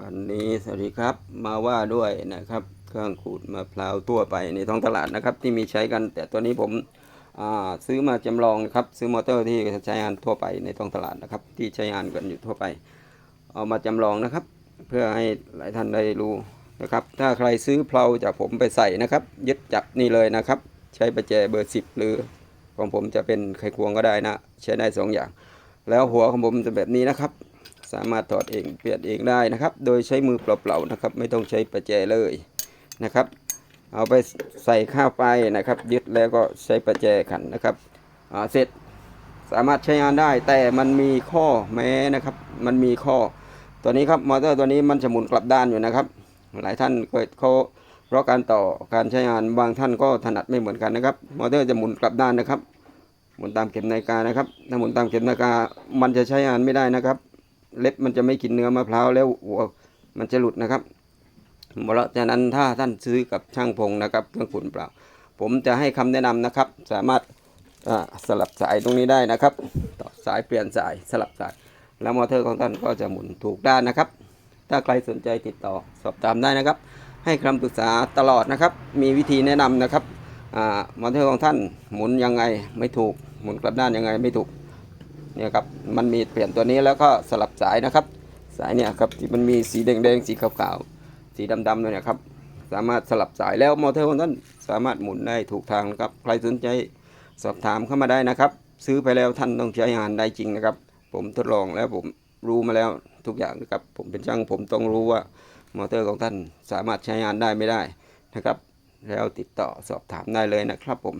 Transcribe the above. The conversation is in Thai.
วันนี้สวัสดีครับมาว่าด้วยนะครับ เครื่องขูดมะพร้าวทั่วไปในท้องตลาดนะครับ ที่มีใช้กัน แต่ตัวนี้ผมซื้อมาจำลองนะครับซื้อมอเตอร์ที่ใช้งานทั่วไปในท้องตลาดนะครับ ที่ใช้งานกันอยู่ทั่วไป เอามาจำลองนะครับ เพื่อให้หลายท่านได้รู้นะครับ ถ้าใครซื้อเพลาจากผมไปใส่นะครับ ยึดจับนี่เลยนะครับ ใช้ประแจเบอร์สิบหรือของผมจะเป็นไขควงก็ได้นะ ใช้ได้สองอย่าง แล้วหัวของผมจะแบบนี้นะครับ สามารถถอดเองเปลี่ยนเองได้นะครับ โดยใช้มือเปล่าๆนะครับ ไม่ต้องใช้ประแจเลยนะครับ เอาไปใส่ข้าวไปนะครับ ยึดแล้วก็ใช้ประแจขันนะครับอ่าเสร็จสามารถใช้งานได้ แต่มันมีข้อแม้นะครับ มันมีข้อ ตัวนี้ครับมอเตอร์ตัวนี้มันจะหมุนกลับด้านอยู่นะครับ หลายท่านเกิดเขาเพราะการต่อการใช้งานบางท่านก็ถนัดไม่เหมือนกันนะครับ มอเตอร์จะหมุนกลับด้านนะครับหมุนตามเข็มนาฬิกานะครับ ถ้าหมุนตามเข็มนาฬิกามันจะใช้งานไม่ได้นะครับ เล็บมันจะไม่กินเนื้อมะพร้าวแล้วหัวมันจะหลุดนะครับเพราะฉะนั้นถ้าท่านซื้อกับช่างพงนะครับเครื่องขุนเปล่า ผมจะให้คำแนะนำนะครับ สามารถสลับสายตรงนี้ได้นะครับ ต่อสายเปลี่ยนสายสลับสาย แล้วมอเตอร์ของท่านก็จะหมุนถูกด้านนะครับ ถ้าใครสนใจติดต่อสอบถามได้นะครับ ให้คำปรึกษาตลอดนะครับ มีวิธีแนะนำนะครับอมอเตอร์ของท่านหมุนยังไงไม่ถูกหมุนกลับด้านยังไงไม่ถูก เนี่ยครับมันมีเปลี่ยนตัวนี้แล้วก็สลับสายนะครับ สายเนี่ยครับที่มันมีสีแดงๆสีขาวๆสีดำๆเนี่ยครับสามารถสลับสายแล้วมอเตอร์ของท่านสามารถหมุนได้ถูกทางนะครับใครสนใจสอบถามเข้ามาได้นะครับ ซื้อไปแล้วท่านต้องใช้งานได้จริงนะครับ ผมทดลองแล้วผมรู้มาแล้วทุกอย่างนะครับ ผมเป็นช่างผมต้องรู้ว่ามอเตอร์ของท่านสามารถใช้งานได้ไม่ได้นะครับ แล้วติดต่อสอบถามได้เลยนะครับผม